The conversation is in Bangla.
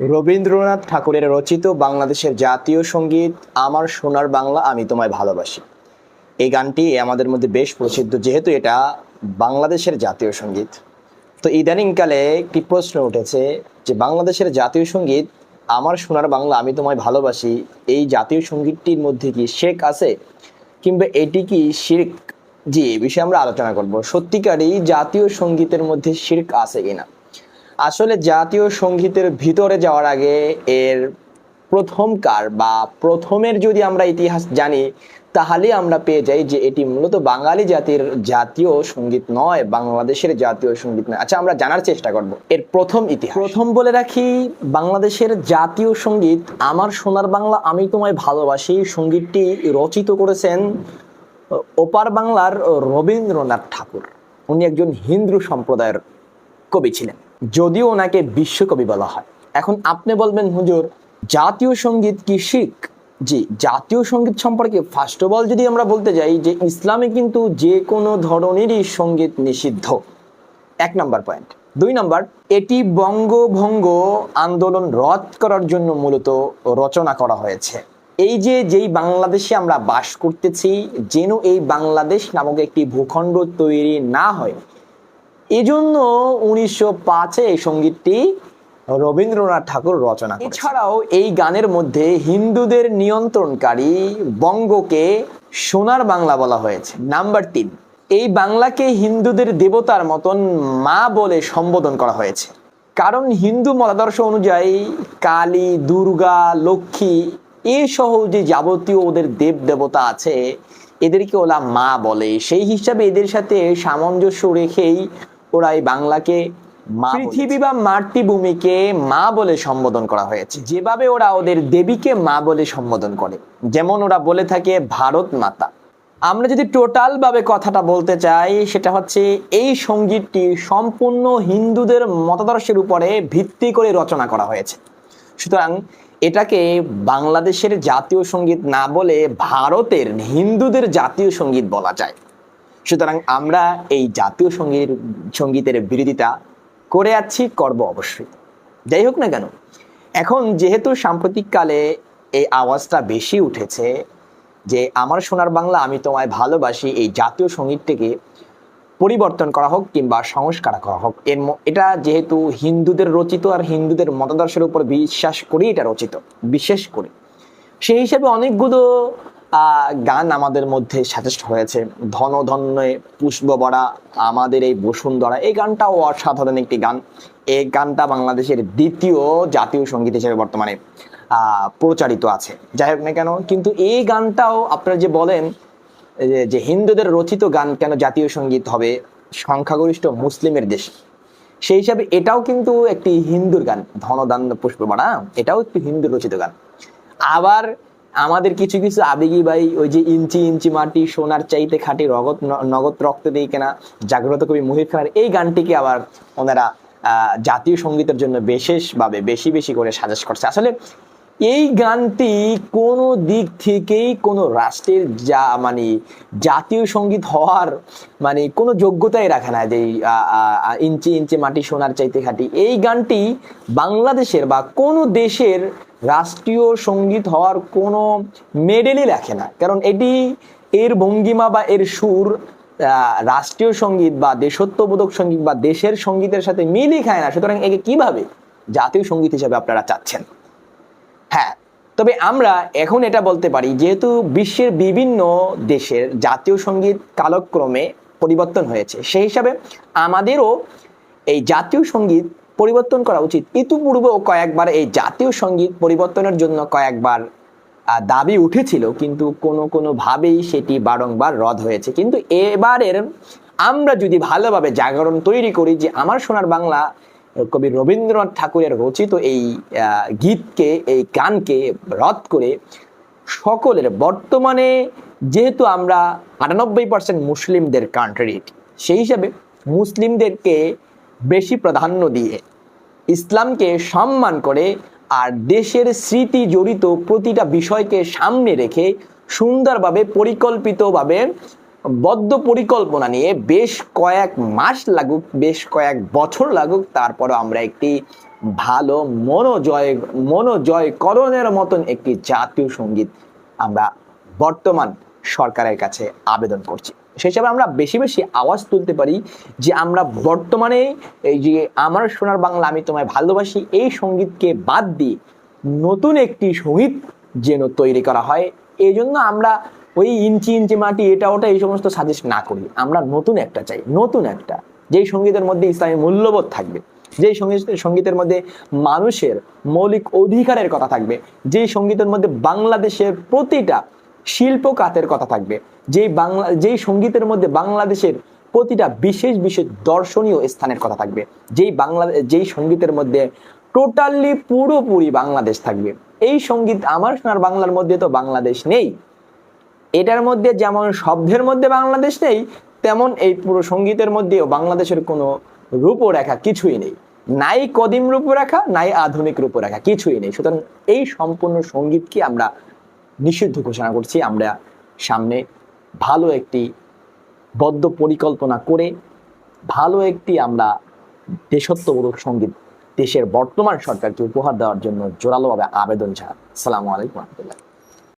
রবীন্দ্রনাথ ঠাকুরের রচিত বাংলাদেশের জাতীয় সংগীত, আমার সোনার বাংলা, আমি তোমায় ভালোবাসি। এই গানটি আমাদের মধ্যে বেশ প্রসিদ্ধ, যেহেতু এটা বাংলাদেশের জাতীয় সংগীত। তো ইদানিংকালে একটি প্রশ্ন উঠেছে যে, বাংলাদেশের জাতীয় সংগীত, আমার সোনার বাংলা, আমি তোমায় ভালোবাসি, এই জাতীয় সঙ্গীতটির মধ্যে কি শেখ আছে? কিংবা এটি কি শির্ক? জি, এ বিষয়ে আমরা আলোচনা করব। সত্যিকারই জাতীয় সঙ্গীতের মধ্যে শির্ক আছে কিনা? আসলে জাতীয় সঙ্গীতের ভিতরে যাওয়ার আগে এর প্রথমকার বা প্রথমের যদি আমরা ইতিহাস জানি, তাহলে আমরা পেয়ে যাই যে এটি মূলত বাঙালি জাতির জাতীয় সংগীত নয়, বাংলাদেশের জাতীয় সংগীত নয়। আচ্ছা আমরা জানার চেষ্টা করব। এর প্রথম ইতিহাস। প্রথম বলে রাখি, বাংলাদেশের জাতীয় সংগীত, আমার সোনার বাংলা আমি তোমায় ভালোবাসি, সঙ্গীতটি রচিত করেছেন ওপার বাংলার রবীন্দ্রনাথ ঠাকুর। উনি একজন হিন্দু সম্প্রদায়ের কবি ছিলেন। যদিও ওনাকে বিশ্বকবি বলা হয়। এখন আপনি বলবেন, হুজুর, জাতীয় সংগীত কি শিখ? জি, জাতীয় সংগীত সম্পর্কে ফার্স্ট অফ অল যদি আমরা বলতে যাই যে ইসলামে কিন্তু যে কোনো ধরনেরই সংগীত নিষিদ্ধ। এক নাম্বার পয়েন্ট দুই নাম্বার, এটি বঙ্গভঙ্গ আন্দোলন রদ করার জন্য মূলত রচনা করা হয়েছে। এই যে, যেই বাংলাদেশে আমরা বাস করতেছি, যেন এই বাংলাদেশ নামক একটি ভূখণ্ড তৈরি না হয় এজন্য উনিশশো পাঁচে এই সঙ্গীতটি রবীন্দ্রনাথ ঠাকুর রচনা এছাড়াও এই গানের মধ্যে হিন্দুদের নিয়ন্ত্রণকারী বঙ্গকে সোনার বাংলা বলা হয়েছে, নাম্বার তিন। এই বাংলাকে হিন্দুদের দেবতার মতন মা বলে সম্বোধন করা হয়েছে। কারণ হিন্দু মতাদর্শ অনুযায়ী কালী, দুর্গা, লক্ষ্মী এ সহ যে যাবতীয় ওদের দেব দেবতা আছে, এদেরকে ওলা মা বলে। সেই হিসাবে এদের সাথে সামঞ্জস্য রেখেই ওরা এই বাংলাকে পৃথিবী বা মাতৃভূমিকে মা বলে সম্বোধন করা হয়েছে। যেভাবে ওরা ওদের দেবীকে মা বলে সম্বোধন করে যেমন ওরা বলে থাকে ভারত মাতা। আমরা যদি টোটাল ভাবে কথাটা বলতে চাই সেটা হচ্ছে এই সঙ্গীতটি সম্পূর্ণ হিন্দুদের মতাদর্শের উপরে ভিত্তি করে রচনা করা হয়েছে। সুতরাং এটাকে বাংলাদেশের জাতীয় সংগীত না বলে ভারতের হিন্দুদের জাতীয় সংগীত বলা যায়। সুতরাং আমরা এই জাতীয় সংগীত সঙ্গীতের বিরোধিতা করে আছি, করব অবশ্যই। যাই হোক না কেন, এখন যেহেতু সাম্প্রতিককালে এই আওয়াজটা বেশি উঠেছে যে আমার সোনার বাংলা আমি তোমায় ভালোবাসি, এই জাতীয় সঙ্গীতটিকে পরিবর্তন করা হোক কিংবা সংস্কার করা হোক, এর এটা যেহেতু হিন্দুদের রচিত আর হিন্দুদের মতাদর্শের উপর বিশ্বাস করেই এটা রচিত বিশেষ করে। সেই হিসেবে অনেকগুলো গান আমাদের মধ্যে সাজেস্ট হয়েছে। ধন ধন্যে পুষ্প বড়া, আমাদের এই বসুন্ধরা। এই গানটাও অসাধারণ একটি গান। এই গানটা বাংলাদেশের দ্বিতীয় জাতীয় সংগীত হিসেবে বর্তমানে প্রচারিত আছে। যাই হোক না কেন, কিন্তু এই গানটাও আপনারা যে বলেন যে- হিন্দুদের রচিত গান কেন জাতীয় সংগীত হবে, সংখ্যাগরিষ্ঠ মুসলিমের দেশে, সেই হিসাবে এটাও কিন্তু একটি হিন্দুর গান ধনদান পুষ্পবাড়া এটাও একটি হিন্দু রচিত গান। আবার আমাদের কিছু কিছু আবেগী ভাই, ওই যে ইঞ্চি ইঞ্চি মাটি, সোনার চাইতে খাঁটি রগত নগদ রক্ত দিয়ে কেনা জাগ্রত কবি মুহির খানের এই গানটিকে আবার ওনারা জাতীয় সঙ্গীতের জন্য বিশেষভাবে বেশি বেশি করে সাজেস্ট করছে। আসলে এই গানটি কোনো দিক থেকেই কোনো রাষ্ট্রের যা মানে জাতীয় সংগীত হওয়ার মানে কোনো যোগ্যতাই রাখে না যে ইঞ্চি ইঞ্চি মাটি, সোনার চাইতে খাঁটি। এই গানটি বাংলাদেশের বা কোনো দেশের রাষ্ট্রীয় সংগীত হওয়ার কোনো মেডেলই রাখে না। কারণ এটি এর ভঙ্গিমা বা এর সুর রাষ্ট্রীয় সংগীত বা দেশত্ববোধক সংগীত বা দেশের সঙ্গীতের সাথে মিলই খায় না। সুতরাং একে কীভাবে জাতীয় সংগীত হিসাবে আপনারা চাচ্ছেন? হ্যাঁ তবে আমরা এখন এটা বলতে পারি, যেহেতু বিশ্বের বিভিন্ন দেশের জাতীয় সংগীত কালক্রমে পরিবর্তন হয়েছে, সেই হিসাবে আমাদেরও এই জাতীয় সংগীত পরিবর্তন করা উচিত। ইতিপূর্বেও কয়েকবার এই জাতীয় সংগীত পরিবর্তনের জন্য কয়েকবার দাবি উঠেছিল, কিন্তু কোনো কোনো ভাবেই সেটি বারংবার রদ হয়েছে। কিন্তু এবারের আমরা যদি ভালোভাবে জাগরণ তৈরি করি যে আমার সোনার বাংলা কবি রবীন্দ্রনাথ ঠাকুরের রচিত এই গীতকে, এই গানকে রদ করে সকলের বর্তমানে যেহেতু আমরা আটানব্বই পার্সেন্ট মুসলিমদের কান্ট্রি সেই হিসাবে মুসলিমদেরকে বেশি প্রাধান্য দিয়ে ইসলামকে সম্মান করে আর দেশের স্মৃতি জড়িত প্রতিটা বিষয়কে সামনে রেখে সুন্দরভাবে পরিকল্পিতভাবে বদ্ধ পরিকল্পনা নিয়ে বেশ কয়েক মাস লাগুক, বেশ কয়েক বছর লাগুক, তারপরও আমরা একটি ভালো মনোজয়, মনোজয়করণের মতন একটি জাতীয় সংগীত আমরা বর্তমান সরকারের কাছে আবেদন করছি। সেই হিসাবে আমরা বেশি বেশি আওয়াজ তুলতে পারি যে আমরা বর্তমানে এই যে আমার সোনার বাংলা আমি তোমায় ভালোবাসি, এই সঙ্গীতকে বাদ দিয়ে নতুন একটি সংগীত যেন তৈরি করা হয়। এই জন্য আমরা ওই ইঞ্চি ইঞ্চি মাটি, এটা ওটা এই সমস্ত সাজেস্ট না করি। আমরা নতুন একটা চাই, নতুন একটা। যেই সঙ্গীতের মধ্যে ইসলামী মূল্যবোধ থাকবে, যেই সংগীত, সঙ্গীতের মধ্যে মানুষের মৌলিক অধিকারের কথা থাকবে, যেই সঙ্গীতের মধ্যে বাংলাদেশের প্রতিটা শিল্প খাতের কথা থাকবে যেই বাংলা, যেই সঙ্গীতের মধ্যে বাংলাদেশের প্রতিটা বিশেষ বিশেষ দর্শনীয় স্থানের কথা থাকবে, যেই বাংলা, যেই সঙ্গীতের মধ্যে টোটালি পুরোপুরি বাংলাদেশ থাকবে। এই সংগীত আমার সোনার বাংলার মধ্যে তো বাংলাদেশ নেই। এটার মধ্যে যেমন শব্দের মধ্যে বাংলাদেশ নেই, তেমন এই পুরো সঙ্গীতের মধ্যেও বাংলাদেশের কোনো রূপরেখা কিছুই নেই। নাই কদিম রূপরেখা, নাই আধুনিক রূপরেখা কিছুই নেই। সুতরাং এই সম্পূর্ণ সঙ্গীতকে আমরা নিষিদ্ধ ঘোষণা করছি, আমরা সামনে ভালো একটি বদ্ধ পরিকল্পনা করে, ভালো একটি আমরা দেশত্ববোধক সংগীত দেশের বর্তমান সরকারকে উপহার দেওয়ার জন্য জোরালোভাবে আবেদন ছাড়া সালামু আলাইকুম রহমতুল্লাহ।